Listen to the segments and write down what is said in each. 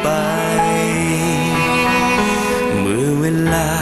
ไป เมื่อเวลา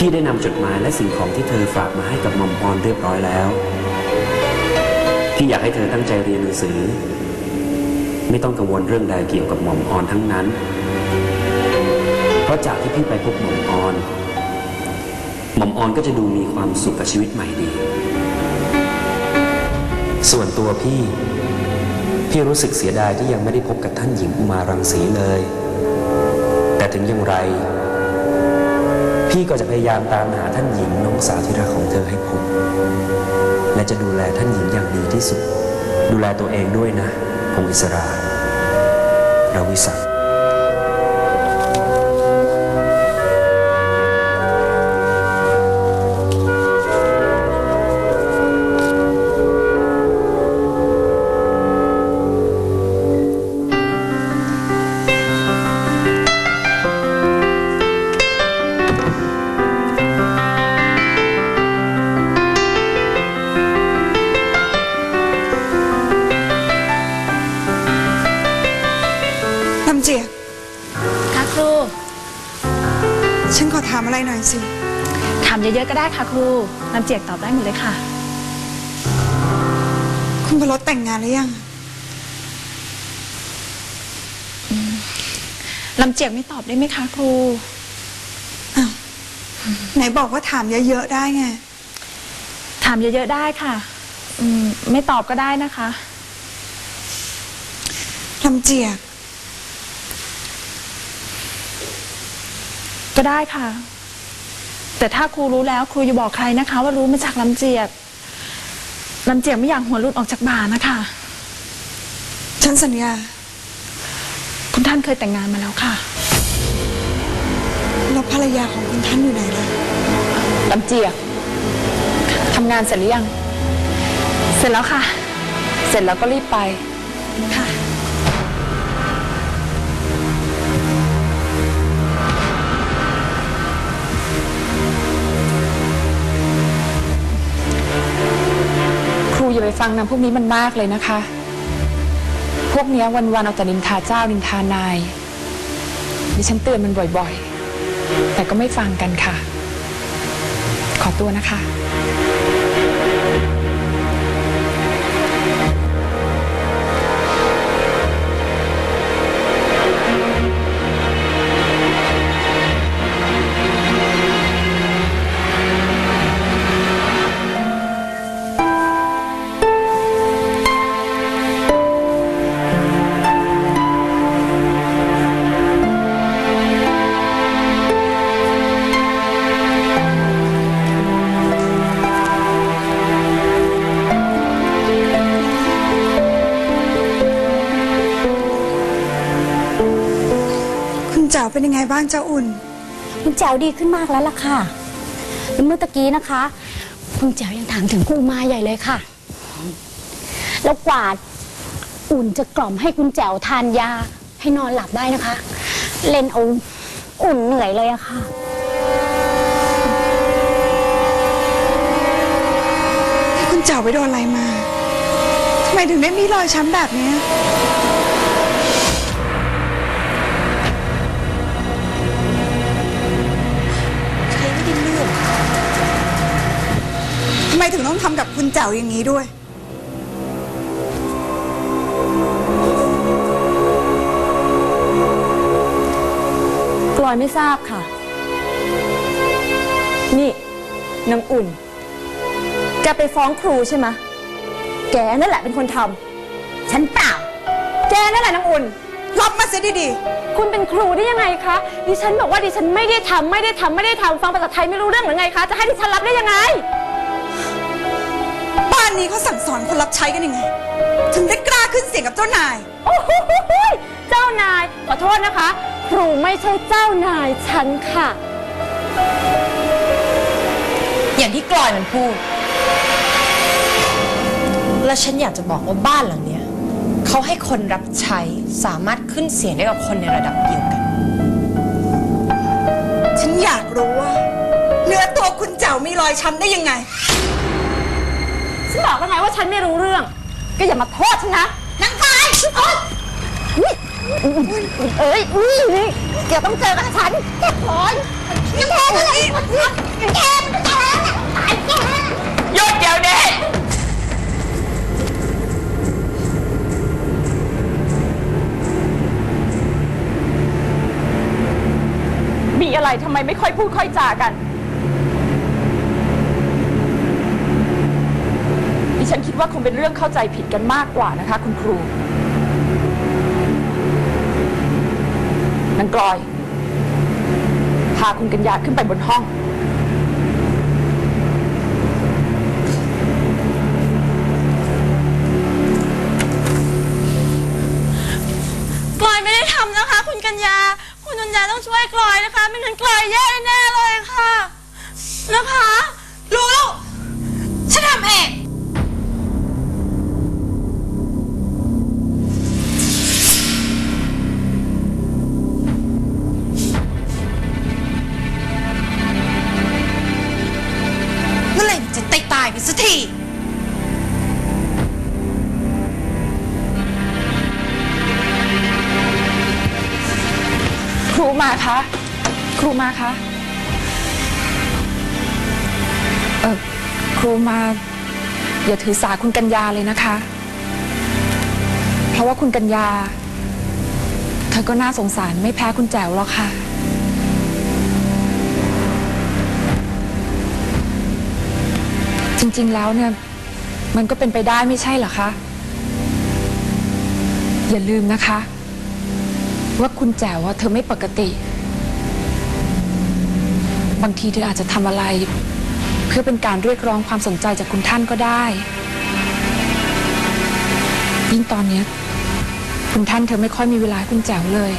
พี่ได้นำจดหมายและสิ่งของที่เธอฝากมาให้กับหม่อมพรเรียบร้อยแล้ว พี่อยากให้เธอตั้งใจเรียนหนังสือ ไม่ต้องกังวลเรื่องใดเกี่ยวกับหม่อมออนทั้งนั้น เพราะจากที่พี่ไปพบหม่อมออนหม่อมออนก็จะดูมีความสุขกับชีวิตใหม่ดี ส่วนตัวพี่ พี่รู้สึกเสียดายที่ยังไม่ได้พบกับท่านหญิงอุมารังสีเลย แต่ถึงอย่างไร พี่ก็จะพยายามตามหาท่านหญิงน้องสาวที่รักของเธอให้พบและจะดูแลท่านหญิงอย่างดีที่สุด ดูแลตัวเองด้วยนะพงอิสราราวิศัก เจียกค่ะครู ฉันขอถามอะไรหน่อยสิ ถามเยอะๆก็ได้ค่ะครูลำเจียกตอบได้หมดเลยค่ะ คุณพลดแต่งงานหรือยังลำเจียกไม่ตอบได้ไหมคะครูไหนบอกว่าถามเยอะๆได้ไง ถามเยอะๆได้ค่ะ อืม ไม่ตอบก็ได้นะคะ ลำเจียก ก็ได้ค่ะ แต่ถ้าครูรู้แล้วครูอย่าบอกใครนะคะ ว่ารู้มาจากลำเจียกลำเจียกไม่อยากหัวหลุดออกจากบ่านะคะ ฉันสัญญา คุณท่านเคยแต่งงานมาแล้วค่ะ แล้วภรรยาของคุณท่านอยู่ไหนล่ะลำเจียกทำงานเสร็จหรือยัง เสร็จแล้วค่ะ เสร็จแล้วก็รีบไปค่ะ ฟังนางพวกนี้มันมากเลยนะคะ พวกเนี้ยวันๆเอาแต่นินทาเจ้านินทานาย ดิฉันเตือนมันบ่อยๆ แต่ก็ไม่ฟังกันค่ะ ขอตัวนะคะ คุณเจ้าเป็นยังไงบ้างเจ้าอุ่น คุณแจ๋วดีขึ้นมากแล้วล่ะค่ะแล้วเมื่อตะกี้นะคะ คุณแจ๋วยังถามถึงครูมาใหญ่เลยค่ะ แล้วกว่าอุ่นจะกล่อมให้คุณแจ๋วทานยา ให้นอนหลับได้นะคะ เล่นเอาอุ่นเหนื่อยเลยอะค่ะที่คุณเจ๋าไปโดนอะไรมาทำไมถึงได้มีรอยช้ำแบบเนี้ยำกับคุณเจ๋าอย่างนี้ด้วย กลอยไม่ทราบค่ะ นี่นางอุ่น แกไปฟ้องครูใช่ไหมะแกนั่นแหละเป็นคนทำฉันเปล่า แกนั่นแหละนางอุ่น รับมาเสียดีคุณเป็นครูได้ยังไงคะ ดิฉันบอกว่าดิฉันไม่ได้ทำไม่ได้ทำไม่ได้ทำฟังภาษาไทยไม่รู้เรื่องหรือไงคะ จะให้ดิฉันรับได้ยังไงๆบ้านนี้เขาสั่งสอนคนรับใช้กันยังไง ถึงได้กล้าขึ้นเสียงกับเจ้านาย โอ้โหเจ้านายขอโทษนะคะ ครูไม่ใช่เจ้านายฉันค่ะ อย่างที่กลอยมันพูด และฉันอยากจะบอกว่าบ้านหลังเนี้ยเขาให้คนรับใช้สามารถขึ้นเสียงได้กับคนในระดับเดียวกัน ฉันอยากรู้ว่า เนื้อตัวคุณเจ๋ามีรอยช้ำได้ยังไง ฉันบอกแล้วไงว่าฉันไม่รู้เรื่อง ก็อย่ามาโทษฉันนะนางกายโอ๊ยนี่เอ้ยนี่นี่แกต้องเจอกับฉันแกพอนแกแกอะไรแกแกตายแกหยุดเดี๋ยวนี้มีอะไรทำไมไม่ค่อยพูดค่อยจากัน ฉันคิดว่าคงเป็นเรื่องเข้าใจผิดกันมากกว่านะคะ คุณครูนางกลอย พาคุณกัญญาขึ้นไปบนห้อง กลอยไม่ได้ทำนะคะ คุณกัญญา คุณกัญญาต้องช่วยกลอยนะคะ ไม่งั้นกลอยแย่แน่เลยค่ะนะคะ รู้แล้ว รูมาคะ ครูมาคะ เออครูมา อย่าถือสาคุณกัญญาเลยนะคะ เพราะว่าคุณกัญญา เธอก็น่าสงสารไม่แพ้คุณแจ๋วหรอกค่ะ จริงๆแล้วเนี่ย มันก็เป็นไปได้ไม่ใช่เหรอคะ อย่าลืมนะคะ ว่าคุณแจ๋วว่าเธอไม่ปกติ บางทีเธออาจจะทำอะไร เพื่อเป็นการเรียกร้องความสนใจจากคุณท่านก็ได้ ยิ่งตอนนี้คุณท่านเธอไม่ค่อยมีเวลาให้คุณแจ๋วเลย